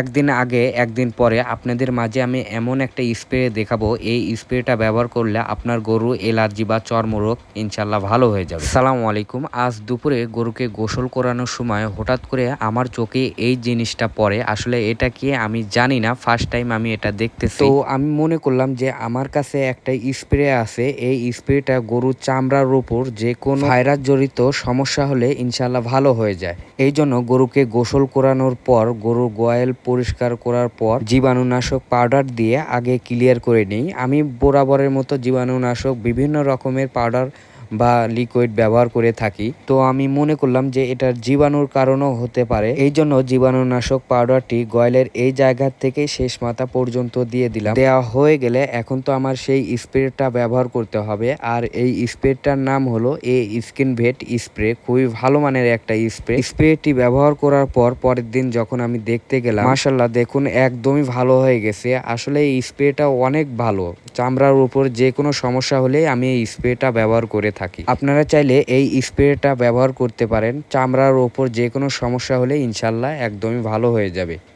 একদিন আগে, একদিন পরে আপনাদের মাঝে আমি এমন একটা স্প্রে দেখাবো। এই স্প্রেটা ব্যবহার করলে আপনার গরু এলার্জি বা চর্মরোগ ইনশাল্লাহ ভালো হয়ে যাবে। সালাম আলাইকুম। আজ দুপুরে গরুকে গোসল করানোর সময় হঠাৎ করে আমার চোখে এই জিনিসটা পড়ে। আসলে এটা কি আমি জানি না ফার্স্ট টাইম আমি এটা দেখতেছি। তো আমি মনে করলাম যে আমার কাছে একটা স্প্রে আছে। এই স্প্রেটা গরুর চামড়ার উপর যে কোনো ভাইরাস জড়িত সমস্যা হলে ইনশাল্লাহ ভালো হয়ে যায়। এই জন্য গরুকে গোসল করানোর পর গরুর গোয়াল পরিষ্কার করার পর জীবাণুনাশক পাউডার দিয়ে আগে ক্লিয়ার করে নিই। আমি বরাবরের মতো জীবাণুনাশক বিভিন্ন রকমের পাউডার বা লিকুইড ব্যবহার করে থাকি। তো আমি মনে করলাম যে এটার জীবাণুর কারণও হতে পারে। এই জন্য জীবাণুনাশক পাউডারটি গয়লের এই জায়গা থেকে শেষ মাথা পর্যন্ত দিয়ে দিলাম। দেওয়া হয়ে গেলে এখন তো আমার সেই স্প্রেটা ব্যবহার করতে হবে। আর এই স্প্রেটার নাম হলো এ স্কিন ভেট স্প্রে। খুবই ভালো মানের একটা স্প্রে। স্প্রেটি ব্যবহার করার পর পরের দিন যখন আমি দেখতে গেলাম মাসাল্লাহ দেখুন একদমই ভালো হয়ে গেছে। আসলে এই স্প্রেটা অনেক ভালো। চামড়ার উপর যে কোনো সমস্যা হলে আমি এই স্প্রেটা ব্যবহার করে থাকি। আপনারা চাইলে এই স্প্রেটা ব্যবহার করতে পারেন। চামড়ার ওপর যে কোনো সমস্যা হলে ইনশাল্লাহ একদমই ভালো হয়ে যাবে।